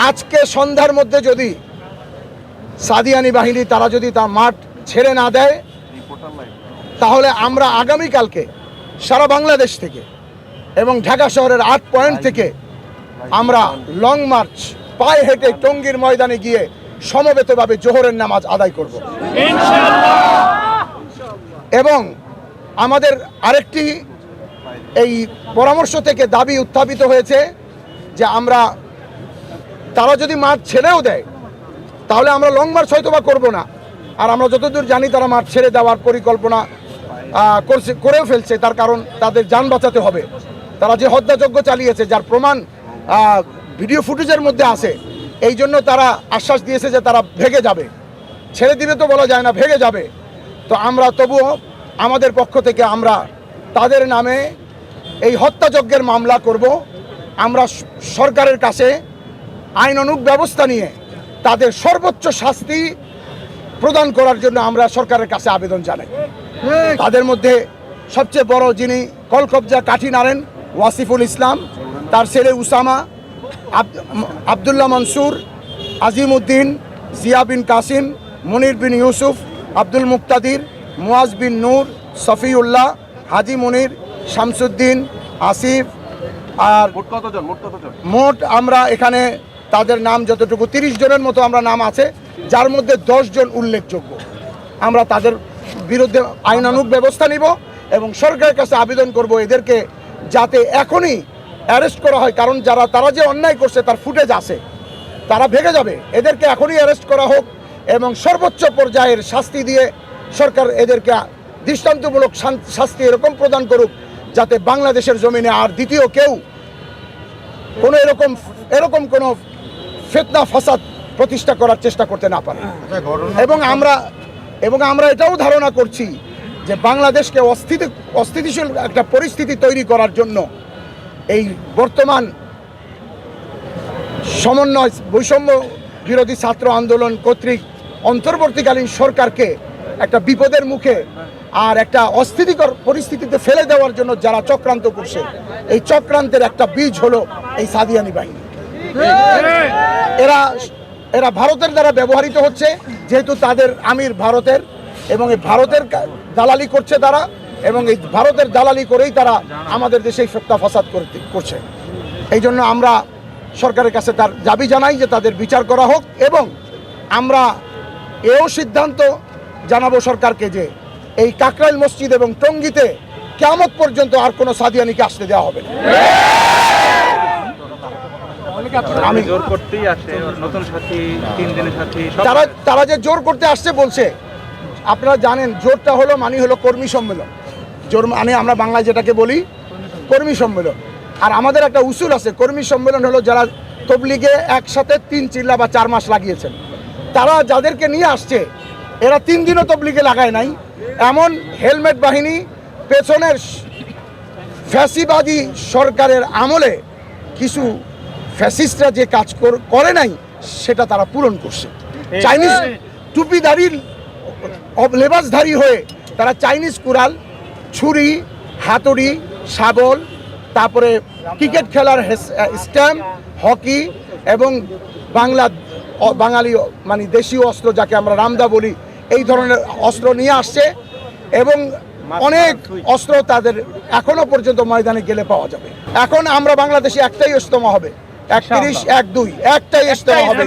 আজকে সন্ধ্যার মধ্যে যদি সাদিয়ানি বাহিনী তারা যদি তার মাঠ ছেড়ে না দেয় তাহলে আমরা আগামীকালকে সারা বাংলাদেশ থেকে এবং ঢাকা শহরের আট পয়েন্ট থেকে আমরা লং মার্চ পায়ে হেঁটে টঙ্গীর ময়দানে গিয়ে সমবেতভাবে জোহরের নামাজ আদায় করব। এবং আমাদের আরেকটি এই পরামর্শ থেকে দাবি উত্থাপিত হয়েছে যে আমরা তারা যদি মাঠ ছেড়েও দেয়, তাহলে আমরা লং মার্চ হয়তো বা করব না। আর আমরা যতদূর জানি তারা মাঠ ছেড়ে দেওয়ার পরিকল্পনা করছে, করেও ফেলছে, তার কারণ তাদের যান বাঁচাতে হবে। তারা যে হত্যাযজ্ঞ চালিয়েছে, যার প্রমাণ ভিডিও ফুটেজের মধ্যে আছে, এই জন্য তারা আশ্বাস দিয়েছে যে তারা ভেগে যাবে। ছেড়ে দিবে তো বলা যায় না, ভেগে যাবে। তো আমরা তবুও আমাদের পক্ষ থেকে আমরা তাদের নামে এই হত্যাযজ্ঞের মামলা করব। আমরা সরকারের কাছে আইনানুগ ব্যবস্থা নিয়ে তাদের সর্বোচ্চ শাস্তি প্রদান করার জন্য আমরা সরকারের কাছে আবেদন জানাই। তাদের মধ্যে সবচেয়ে বড় যিনি কলকবজা কাঠি নারেন ওয়াসিফুল ইসলাম তার ছেলে উসামা আব- আবদুল্লাহ মনসুর আজিম উদ্দিন জিয়া বিন কাসিম মনির বিন ইউসুফ আব্দুল মুক্তাদির মুয়াজ বিন নূর সফিউল্লাহ হাজি মনির শামসুদ্দিন আসিফ আর মোট আমরা এখানে তাদের নাম যতটুকু, তিরিশ জনের মতো আমরা নাম আছে, যার মধ্যে জন উল্লেখযোগ্য। আমরা তাদের বিরুদ্ধে আইনানুগ ব্যবস্থা নিব এবং সরকারের কাছে আবেদন করব এদেরকে যাতে এখনই অ্যারেস্ট করা হয়, কারণ যারা, তারা যে অন্যায় করছে, তার ফুটেজ আছে। তারা ভেগে যাবে। এদেরকে এখনই অ্যারেস্ট করা হোক এবং সর্বোচ্চ পর্যায়ের শাস্তি দিয়ে সরকার এদেরকে দৃষ্টান্তমূলক শাস্তি এরকম প্রদান করুক, যাতে বাংলাদেশের জমিনে আর দ্বিতীয় কেউ কোনো এরকম এরকম কোনো ফেতনা, ফাসাদ প্রতিষ্ঠা করার চেষ্টা করতে না পারে। এবং আমরা এবং আমরা এটাও ধারণা করছি যে বাংলাদেশকে অস্থিতি, অস্থিতিশীল একটা পরিস্থিতি তৈরি করার জন্য এই বর্তমান সমন্বয়, বৈষম্য বিরোধী ছাত্র আন্দোলন কর্তৃক অন্তর্বর্তীকালীন সরকারকে একটা বিপদের মুখে আর একটা অস্থিতিকর পরিস্থিতিতে ফেলে দেওয়ার জন্য যারা চক্রান্ত করছে, এই চক্রান্তের একটা বীজ হলো এই সাদিয়ানি বাহিনী এরা এরা ভারতের দ্বারা ব্যবহৃত হচ্ছে, যেহেতু তাদের আমির ভারতের, এবং এই ভারতের দালালি করছে তারা, এবং এই ভারতের দালালি করেই তারা আমাদের দেশে ফেতনা ফাসাদ করছে। এই জন্য আমরা সরকারের কাছে তার দাবি জানাই যে তাদের বিচার করা হোক, এবং আমরা এও সিদ্ধান্ত জানাব সরকারকে যে এই কাকরাইল মসজিদ এবং টঙ্গিতে কেমত পর্যন্ত আর কোনো সাদিয়ানিকে আসতে দেওয়া হবে না। আমি জোর করতেই আসে, নতুন সাথী, তিন দিনের সাথী তারা তারা যে জোর করতে আসছে বলছে। আপনারা জানেন, জোরটা হলো মানে হলো কর্মী সম্মেলন। জোর মানে আমরা বাংলায় যেটাকে বলি, কর্মী সম্মেলন। আর আমাদের একটা উসুল আছে, কর্মী সম্মেলন হলো যারা তবলিগে একসাথে তিন চিল্লা বা চার মাস লাগিয়েছেন। তারা যাদেরকে নিয়ে আসছে, এরা তিন দিনও তবলিগে লাগায় নাই। এমন হেলমেট বাহিনী, পেছনের ফ্যাসিবাদী সরকারের আমলে কিছু ফ্যাসিস্টরা যে কাজ কর- নাই সেটা তারা পূরণ করছে। চাইনিজ টুপিধারী লেবাসধারী হয়ে তারা চাইনিজ কুড়াল ছুরি হাতুড়ি শাবল তারপরে ক্রিকেট খেলার স্ট্যাম্প হকি এবং বাংলা বাঙালি মানে দেশীয় অস্ত্র যাকে আমরা রামদা বলি এই ধরনের অস্ত্র নিয়ে আসছে এবং অনেক অস্ত্র তাদের এখনও পর্যন্ত ময়দানে গেলে পাওয়া যাবে। এখন আমরা বাংলাদেশে একটাই ইস্তমা হবে। একত্রিশ এক দুই একটাই ইস্তমা হবে।